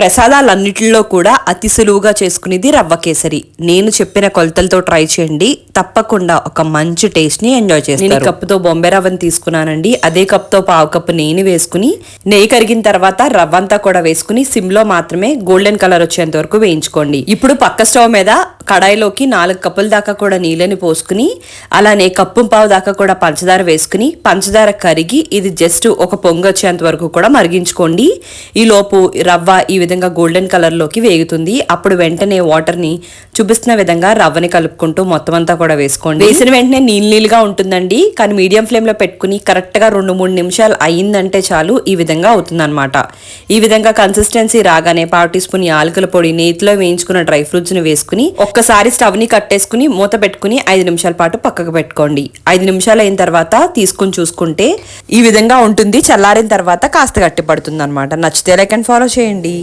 ప్రసాదాలన్నిటిలో కూడా అతి సులువుగా చేసుకునేది రవ్వ కేసరి. నేను చెప్పిన కొలతలతో ట్రై చేయండి. తప్పకుండా ఒక మంచి టేస్ట్ని ఎంజాయ్ చేస్తాను నేను కప్పుతో బొంబే రవ్వని తీసుకున్నానండి. అదే కప్తో పావు కప్పు నెయ్యి వేసుకుని నెయ్యి కరిగిన తర్వాత రవ్వ అంతా కూడా వేసుకుని సిమ్లో మాత్రమే గోల్డెన్ కలర్ వచ్చేంత వరకు వేయించుకోండి. ఇప్పుడు పక్క స్టవ్ మీద కడాయిలోకి నాలుగు కప్పుల దాకా కూడా నీళ్ళని పోసుకుని అలానే కప్పు పావు దాకా కూడా పంచదార వేసుకుని పంచదార కరిగి ఇది జస్ట్ ఒక పొంగు వచ్చేంత వరకు కూడా మరిగించుకోండి. ఈ లోపు రవ్వ ఈ విధంగా విధంగా గోల్డెన్ కలర్లోకి వేగుతుంది. అప్పుడు వెంటనే వాటర్ని చూపిస్తున్న విధంగా రవ్వని కలుపుకుంటూ మొత్తం అంతా కూడా వేసుకోండి. వేసిన వెంటనే నీళ్ళు నీళ్ళుగా ఉంటుందండి. కానీ మీడియం ఫ్లేమ్లో పెట్టుకుని కరెక్ట్గా రెండు మూడు నిమిషాలు అయిందంటే చాలు ఈ విధంగా అవుతుందన్నమాట. ఈ విధంగా కన్సిస్టెన్సీ రాగానే పావు టీ స్పూన్ యాలకుల పొడి నేతిలో వేయించుకున్న డ్రై ఫ్రూట్స్ని వేసుకుని ఒక్కసారి స్టవ్ని కట్టేసుకుని మూత పెట్టుకుని ఐదు నిమిషాల పాటు పక్కకు పెట్టుకోండి. ఐదు నిమిషాలు అయిన తర్వాత తీసుకుని చూసుకుంటే ఈ విధంగా ఉంటుంది. చల్లారిన తర్వాత కాస్త గట్టిపడుతుంది అనమాట నచ్చితే లైక్ అండ్ ఫాలో చేయండి.